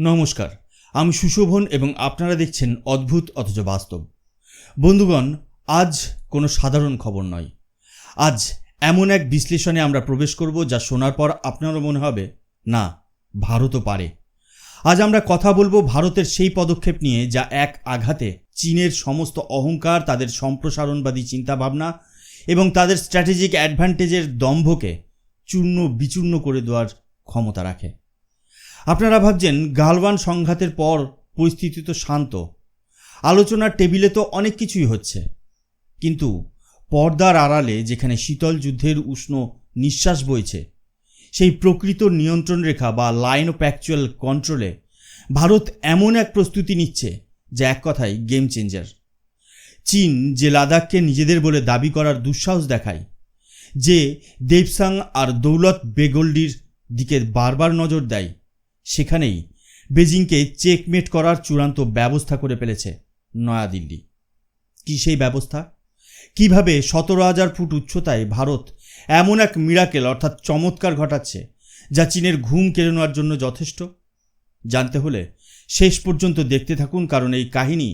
নমস্কার। আমি সুশোভন এবং আপনারা দেখছেন অদ্ভুত অথচ বাস্তব। বন্ধুগণ, আজ কোনো সাধারণ খবর নয়। আজ এমন এক বিশ্লেষণে আমরা প্রবেশ করব যা শোনার পর আপনারও মনে হবে, না, ভারতও পারে। আজ আমরা কথা বলব ভারতের সেই পদক্ষেপ নিয়ে যা এক আঘাতে চীনের সমস্ত অহংকার, তাদের সম্প্রসারণবাদী চিন্তাভাবনা এবং তাদের স্ট্র্যাটেজিক অ্যাডভান্টেজের দম্ভকে চূর্ণ বিচূর্ণ করে দেওয়ার ক্ষমতা রাখে। আপনারা ভাবছেন গালওয়ান সংঘাতের পর পরিস্থিতি তো শান্ত। আলোচনার টেবিলে তো অনেক কিছুই হচ্ছে। কিন্তু পর্দার আড়ালে যেখানে শীতল যুদ্ধের উষ্ণ নিঃশ্বাস বইছে, সেই প্রকৃত নিয়ন্ত্রণ রেখা বা লাইন অফ অ্যাকচুয়াল কন্ট্রোলে ভারত এমন এক প্রস্তুতি নিচ্ছে যা এক কথায় গেম চেঞ্জার চীন যে লাদাখকে নিজেদের বলে দাবি করার দুঃসাহস দেখায়, যে দেবসাং আর দৌলত বেগল্ডির দিকে বারবার নজর দেয় সেখানেই বেজিংকে চেকমেট করার চূড়ান্ত ব্যবস্থা করে ফেলেছে নয়াদিল্লি। কি সেই ব্যবস্থা? কীভাবে সতেরো হাজার ফুট উচ্চতায় ভারত এমন এক মিরাকেল অর্থাৎ চমৎকার ঘটাচ্ছে, যা চীনের ঘুম কেড়ে নেওয়ার জন্য যথেষ্ট? জানতে হলে শেষ পর্যন্ত দেখতে থাকুন, কারণ এই কাহিনী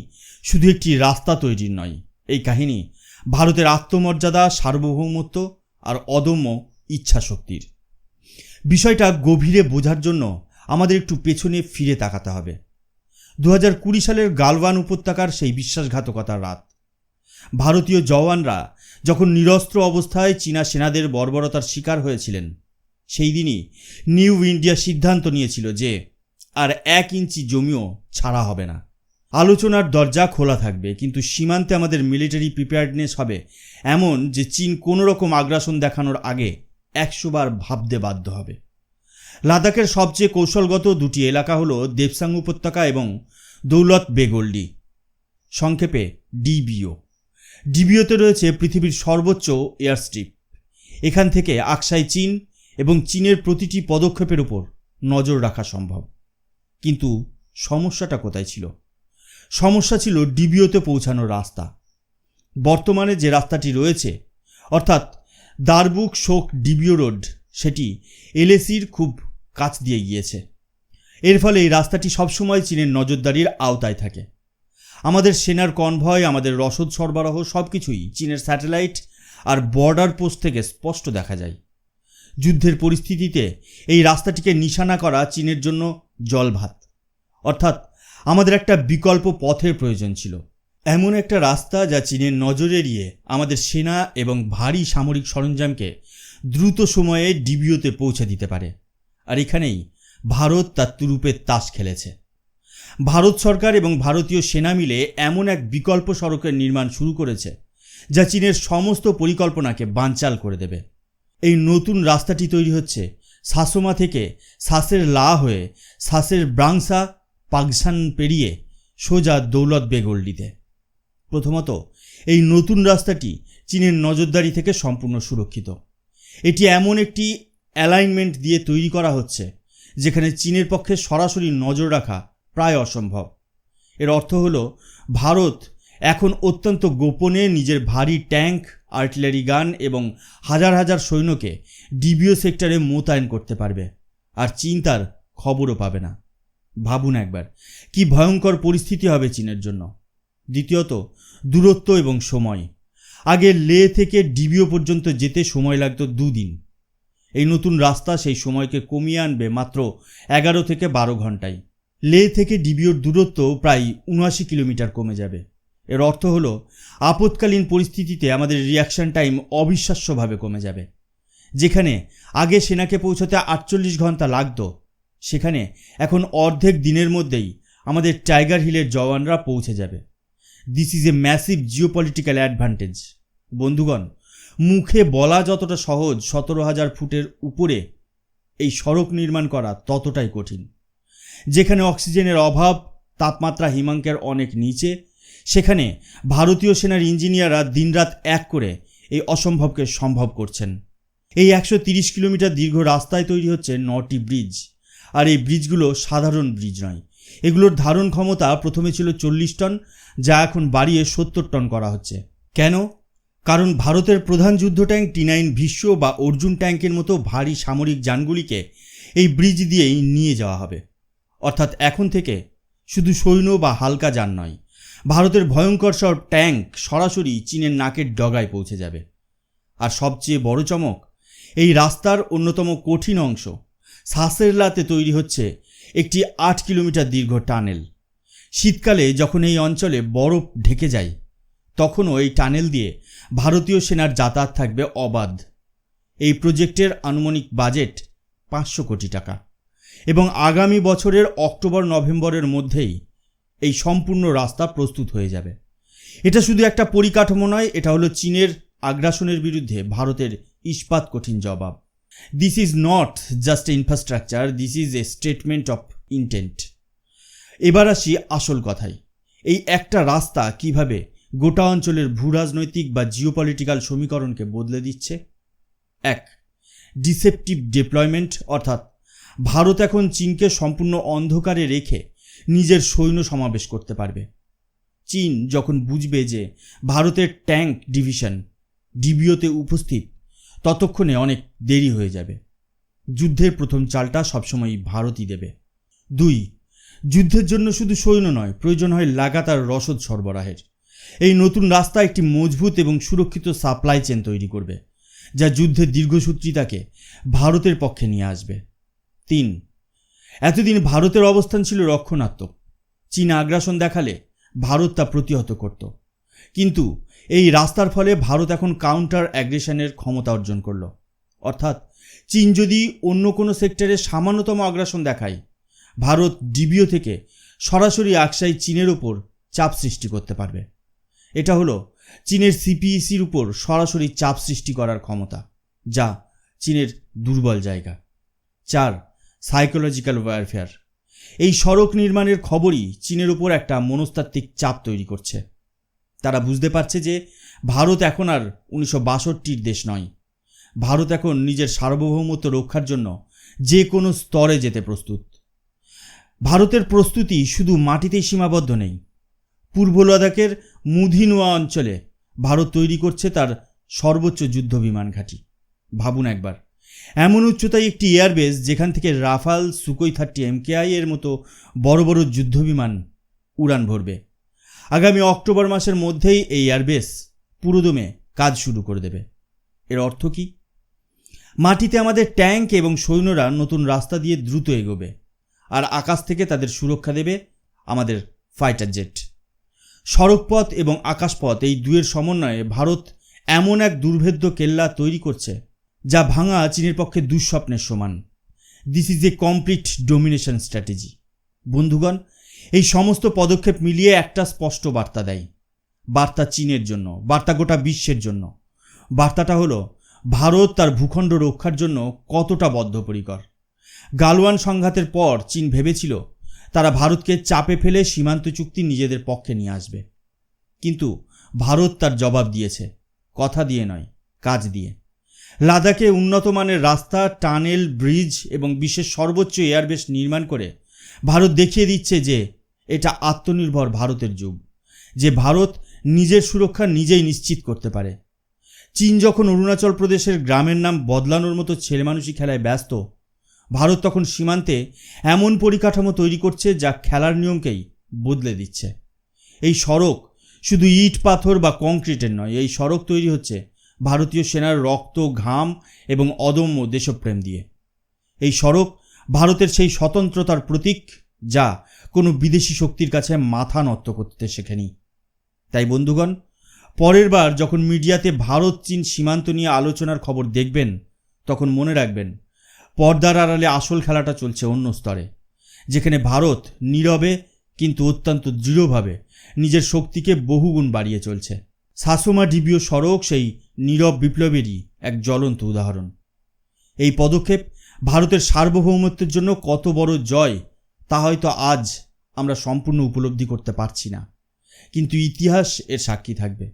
শুধু একটি রাস্তা তৈরির নয়। এই কাহিনী ভারতের আত্মমর্যাদা, সার্বভৌমত্ব আর অদম্য ইচ্ছাশক্তির। বিষয়টা গভীরে বোঝার জন্য আমাদের একটু পেছনে ফিরে তাকাতে হবে। দু কুড়ি সালের গালওয়ান উপত্যকার সেই বিশ্বাসঘাতকতার রাত। ভারতীয় জওয়ানরা যখন নিরস্ত্র অবস্থায় চীনা সেনাদের বর্বরতার শিকার হয়েছিলেন, সেই দিনই নিউ ইন্ডিয়া সিদ্ধান্ত নিয়েছিল যে আর এক ইঞ্চি জমিও ছাড়া হবে না। আলোচনার দরজা খোলা থাকবে, কিন্তু সীমান্তে আমাদের মিলিটারি প্রিপেয়ার্ডনেস হবে এমন যে চীন কোনো রকম আগ্রাসন দেখানোর আগে একশোবার ভাবতে বাধ্য হবে। লাদাখের সবচেয়ে কৌশলগত দুটি এলাকা হলো দেবসাং উপত্যকা এবং দৌলত বেগল্ডি। সংক্ষেপে, ডিবিও। ডিবিওতে রয়েছে পৃথিবীর সর্বোচ্চ এয়ারস্ট্রিপ। এখান থেকে আকসাই চীন এবং চীনের প্রতিটি পদক্ষেপের উপর নজর রাখা সম্ভব। কিন্তু সমস্যাটা কোথায় ছিল? সমস্যা ছিল ডিবিওতে পৌঁছানোর রাস্তা। বর্তমানে যে রাস্তাটি রয়েছে, অর্থাৎ দারবুক শোক ডিবিও রোড, সেটি এলএসির খুব কাছ দিয়ে গিয়েছে। এর ফলে এই রাস্তাটি সবসময় চীনের নজরদারির আওতায় থাকে। আমাদের সেনার কনভয়, আমাদের রসদ সরবরাহ সব কিছুই চীনের স্যাটেলাইট আর বর্ডার পোস্ট থেকে স্পষ্ট দেখা যায়। যুদ্ধের পরিস্থিতিতে এই রাস্তাটিকে নিশানা করা চীনের জন্য জলভাত। অর্থাৎ আমাদের একটা বিকল্প পথের প্রয়োজন ছিল। এমন একটা রাস্তা যা চীনের নজর এড়িয়ে আমাদের সেনা এবং ভারী সামরিক সরঞ্জামকে দ্রুত সময়ে ডিবিওতে পৌঁছে দিতে পারে। আর এখানেই ভারত তার তুরুপের তাস খেলেছে। ভারত সরকার এবং ভারতীয় সেনা মিলে এমন এক বিকল্প সড়কের নির্মাণ শুরু করেছে, যা চীনের সমস্ত পরিকল্পনাকে বানচাল করে দেবে। এই নতুন রাস্তাটি তৈরি হচ্ছে সাসোমা থেকে সাসের লা হয়ে সাসের ব্রাংসা পাগসান পেরিয়ে সোজা দৌলত বেগল্ডিতে প্রথমত, এই নতুন রাস্তাটি চীনের নজরদারি থেকে সম্পূর্ণ সুরক্ষিত। এটি এমন একটি অ্যালাইনমেন্ট দিয়ে তৈরি করা হচ্ছে, যেখানে চীনের পক্ষে সরাসরি নজর রাখা প্রায় অসম্ভব। এর অর্থ হল, ভারত এখন অত্যন্ত গোপনে নিজের ভারী ট্যাঙ্ক, আর্টিলারি গান এবং হাজার হাজার সৈন্যকে ডিবিও সেক্টরে মোতায়েন করতে পারবে, আর চীন তার খবরও পাবে না। ভাবুন একবার, কি ভয়ঙ্কর পরিস্থিতি হবে চীনের জন্য। দ্বিতীয়ত, দূরত্ব এবং সময়। আগে লে থেকে ডিবিও পর্যন্ত যেতে সময় লাগতো দুদিন। এই নতুন রাস্তা সেই সময়কে কমিয়ে আনবে মাত্র এগারো থেকে বারো ঘন্টায়। লে থেকে ডিবিওর দূরত্ব প্রায় উনআশি কিলোমিটার কমে যাবে। এর অর্থ হলো, আপৎকালীন পরিস্থিতিতে আমাদের রিয়াকশন টাইম অবিশ্বাস্যভাবে কমে যাবে। যেখানে আগে সেনাকে পৌঁছতে আটচল্লিশ ঘণ্টা লাগতো, সেখানে এখন অর্ধেক দিনের মধ্যেই আমাদের টাইগার হিলের জওয়ানরা পৌঁছে যাবে। This is a massive geopolitical advantage বন্ধুগণ মুখে বলা যতটা সহজ সতেরো হাজার ফুটের উপরে এই সড়ক নির্মাণ করা ততটাই কঠিন। যেখানে অক্সিজেনের অভাব, তাপমাত্রা হিমাঙ্কের অনেক নিচে, সেখানে ভারতীয় সেনার ইঞ্জিনিয়াররা দিনরাত এক করে এই অসম্ভবকে সম্ভব করছেন। এই একশো তিরিশ কিলোমিটার দীর্ঘ রাস্তায় তৈরি হচ্ছে নটি ব্রিজ। আর এই ব্রিজগুলো সাধারণ ব্রিজ নয়। এগুলোর ধারণ ক্ষমতা প্রথমে ছিল চল্লিশ টন, যা এখন বাড়িয়ে সত্তর টন করা হচ্ছে। কেন? কারণ ভারতের প্রধান যুদ্ধ ট্যাঙ্ক টি নাইন ভীষ্ম বা অর্জুন ট্যাঙ্কের মতো ভারী সামরিক যানগুলিকে এই ব্রিজ দিয়েই নিয়ে যাওয়া হবে। অর্থাৎ এখন থেকে শুধু সৈন্য বা হালকা যান নয়, ভারতের ভয়ঙ্কর সব ট্যাঙ্ক সরাসরি চীনের নাকের ডগায় পৌঁছে যাবে। আর সবচেয়ে বড় চমক, এই রাস্তার অন্যতম কঠিন অংশ, সাসেরলাতে তৈরি হচ্ছে একটি আট কিলোমিটার দীর্ঘ টানেল। শীতকালে যখন এই অঞ্চলে বরফ ঢেকে যায়, তখনও এই টানেল দিয়ে ভারতীয় সেনার যাতায়াত থাকবে অবাধ। এই প্রজেক্টের আনুমানিক বাজেট পাঁচশো কোটি টাকা। এবং আগামী বছরের অক্টোবর, নভেম্বরের মধ্যেই এই সম্পূর্ণ রাস্তা প্রস্তুত হয়ে যাবে। এটা শুধু একটা পরিকাঠামো নয়, এটা হলো চীনের আগ্রাসনের বিরুদ্ধে ভারতের ইস্পাত কঠিন জবাব। This is not just infrastructure this is a statement of intent এবার আসি আসল কথায়। এই একটা রাস্তা কীভাবে গোটা অঞ্চলের ভূরাজনৈতিক বা জিওপলিটিক্যাল সমীকরণকে বদলে দিচ্ছে। এক, ডিসেপটিভ ডিপ্লয়মেন্ট, অর্থাৎ ভারত এখন চীনকে সম্পূর্ণ অন্ধকারে রেখে নিজের সৈন্য সমাবেশ করতে পারবে। চীন যখন বুঝবে যে ভারতের ট্যাঙ্ক ডিভিশন ডিবিওতে উপস্থিত, ততক্ষণে অনেক দেরি হয়ে যাবে। যুদ্ধের প্রথম চালটা সবসময় ভারতই দেবে। দুই, যুদ্ধের জন্য শুধু সৈন্য নয়, প্রয়োজন হয় লাগাতার রসদ সরবরাহের। এই নতুন রাস্তা একটি মজবুত এবং সুরক্ষিত সাপ্লাই চেন তৈরি করবে, যা যুদ্ধের দীর্ঘসূত্রিতাকে ভারতের পক্ষে নিয়ে আসবে। তিন, এতদিন ভারতের অবস্থান ছিল রক্ষণাত্মক। চীন আগ্রাসন দেখালে ভারত তা প্রতিহত করত। কিন্তু এই রাস্তার ফলে ভারত এখন কাউন্টার অ্যাগ্রেশনের ক্ষমতা অর্জন করল। অর্থাৎ চীন যদি অন্য কোনো সেক্টরে সামান্যতম আগ্রাসন দেখায়, ভারত ডিবিও থেকে সরাসরি আকসাই চীনের ওপর চাপ সৃষ্টি করতে পারবে। এটা হলো চীনের সিপিইসির উপর সরাসরি চাপ সৃষ্টি করার ক্ষমতা, যা চীনের দুর্বল জায়গা। চার সাইকোলজিক্যাল ওয়ারফেয়ার এই সড়ক নির্মাণের খবরই চীনের উপর একটা মনস্তাত্ত্বিক চাপ তৈরি করছে। তারা বুঝতে পারছে যে ভারত এখন আর উনিশশো বাষট্টির দেশ নয়। ভারত এখন নিজের সার্বভৌমত্ব রক্ষার জন্য যে কোনো স্তরে যেতে প্রস্তুত। ভারতের প্রস্তুতি শুধু মাটিতেই সীমাবদ্ধ নেই। পূর্ব লাদাখের মুধিনুয়া অঞ্চলে ভারত তৈরি করছে তার সর্বোচ্চ যুদ্ধ বিমান ঘাঁটি। ভাবুন একবার। এমন উচ্চতায় একটি এয়ারবেস যেখান থেকে রাফাল, সুকোই থার্টি এমকেআই এর মতো বড় বড় যুদ্ধবিমান উড়ান ভরবে। আগামী অক্টোবর মাসের মধ্যেই এই এয়ারবেস পুরোদমে কাজ শুরু করে দেবে। এর অর্থ কি? মাটিতে আমাদের ট্যাঙ্ক এবং সৈন্যরা নতুন রাস্তা দিয়ে দ্রুত এগোবে। আর আকাশ থেকে তাদের সুরক্ষা দেবে আমাদের ফাইটার জেট। সড়কপথ এবং আকাশপথ এই দুয়ের সমন্বয়ে ভারত এমন এক দুর্ভেদ্য কেল্লা তৈরি করছে, যা ভাঙা চীনের পক্ষে দুঃস্বপ্নের সমান। This is a complete domination strategy বন্ধুগণ, এই সমস্ত পদক্ষেপ মিলিয়ে একটা স্পষ্ট বার্তা দেয়। বার্তা চীনের জন্য, বার্তা গোটা বিশ্বের জন্য। বার্তাটা হলো, ভারত তার ভূখণ্ড রক্ষার জন্য কতটা বদ্ধপরিকর। গালওয়ান সংঘাতের পর চীন ভেবেছিল তারা ভারতকে চাপে ফেলে সীমান্ত চুক্তি নিজেদের পক্ষে নিয়ে আসবে। কিন্তু ভারত তার জবাব দিয়েছে, কথা দিয়ে নয়, কাজ দিয়ে। লাদাখে উন্নত মানের রাস্তা, টানেল, ব্রিজ এবং বিশ্বের সর্বোচ্চ এয়ারবেস নির্মাণ করে ভারত দেখিয়ে দিচ্ছে যে এটা আত্মনির্ভর ভারতের যুগ, যে ভারত নিজের সুরক্ষা নিজেই নিশ্চিত করতে পারে। চীন যখন অরুণাচল প্রদেশের গ্রামের নাম বদলানোর মতো ছেলেমানুষি খেলায় ব্যস্ত ভারত তখন সীমান্তে এমন পরিকাঠামো তৈরি করছে যা খেলার নিয়মকেই বদলে দিচ্ছে। এই সড়ক শুধু ইট, পাথর বা কংক্রিটের নয়, এই সড়ক তৈরি হচ্ছে ভারতীয় সেনার রক্ত, ঘাম এবং অদম্য দেশপ্রেম দিয়ে। এই সড়ক ভারতের সেই স্বতন্ত্রতার প্রতীক যা কোনো বিদেশি শক্তির কাছে মাথা নত করতে শেখেনি। তাই বন্ধুগণ, পরের বার যখন মিডিয়াতে ভারত চীন সীমান্ত নিয়ে আলোচনার খবর দেখবেন, তখন মনে রাখবেন পর্দার আড়ালে আসল খেলাটা চলছে অন্য স্তরে, যেখানে ভারত নীরবে কিন্তু অত্যন্ত দৃঢ়ভাবে নিজের শক্তিকে বহুগুণ বাড়িয়ে চলছে। সাসোমা ডিবিও সড়ক সেই নীরব বিপ্লবেরই এক জ্বলন্ত উদাহরণ। এই পদক্ষেপ ভারতের সার্বভৌমত্বের জন্য কত বড় জয়, তা হয়তো আজ আমরা সম্পূর্ণ উপলব্ধি করতে পারছি না, কিন্তু ইতিহাস এর সাক্ষী থাকবে।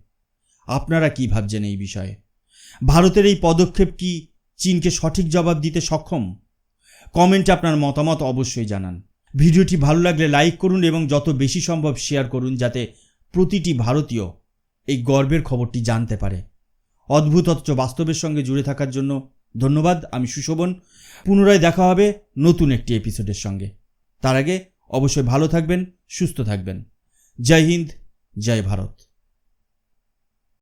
আপনারা কি ভাবছেন এই বিষয়ে? ভারতের এই পদক্ষেপ কি চীনকে সঠিক জবাব দিতে সক্ষম? কমেন্টে আপনার মতামত অবশ্যই জানান। ভিডিওটি ভালো লাগলে লাইক করুন এবং যত বেশি সম্ভব শেয়ার করুন যাতে প্রতিটি ভারতীয় এই গর্বের খবরটি জানতে পারে। অদ্ভুত অথচ বাস্তবের সঙ্গে জুড়ে থাকার জন্য ধন্যবাদ। আমি সুশোভন। পুনরায় দেখা হবে নতুন একটি এপিসোডের সঙ্গে। তার আগে অবশ্যই ভালো থাকবেন, সুস্থ থাকবেন। জয় হিন্দ, জয় ভারত।